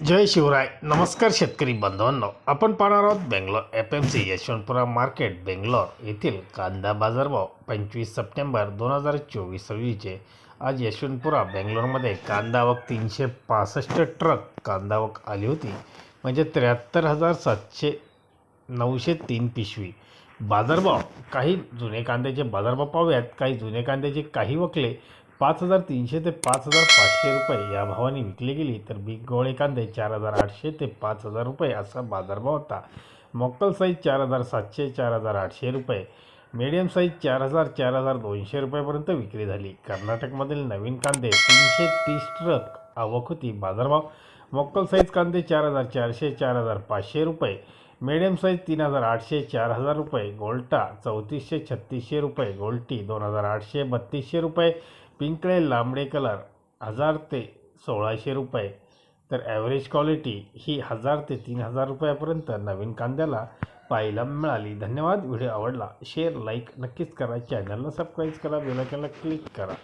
जय शिवराय. नमस्कार शेतकरी बांधवांनो. आपण पाहणार आहोत Bangalore F M C Yeshwantpura market Bangalore येथील कांदा बाजारभाव पंचवीस सप्टेंबर दोन हजार चोवीस रोजीचे आज यशवंतपुरा बेंगलोरमध्ये कांदावक तीनशे पासष्ट ट्रक कांदावक आली होती. म्हणजे त्र्याहत्तर हजार सातशे नऊशे तीन पिशवी. बाजारभाव काही जुने कांद्याचे बाजारभाव पाहूयात. काही जुने कांद्याचे काही वकले पाच हजार तीनशे ते पाच हजार पाचशे रुपये या भावाने विकली गेली तर बिग गोळे कांदे चार हजार आठशे ते पाच हजार रुपये असा बाजारभाव होता. मोक्कल साईज चार हजार सातशे चार हजार आठशे रुपये. मीडियम साईज चार हजार चार हजार दोनशे रुपयापर्यंत विक्री झाली. कर्नाटकमधील नवीन कांदे तीनशे तीस ट्रक आवक होती बाजारभाव. मोक्कल साईज कांदे चार हजार चारशे चार हजार पाचशे रुपये. मीडियम साईज तीन हजार आठशे चार हजार रुपये. गोल्टा चौतीसशे छत्तीसशे रुपये. गोल्टी दोन हजार आठशे बत्तीसशे रुपये. पिंकळे लांबडे कलर हजार ते सोळाशे रुपये. तर ॲव्हरेज क्वालिटी ही हजार ते तीन हजार रुपयापर्यंत नवीन कांद्याला पाहायला मिळाली. धन्यवाद. व्हिडिओ आवडला शेअर लाईक नक्कीच करा. चॅनलला सबस्क्राईब करा बेलायकनला क्लिक करा.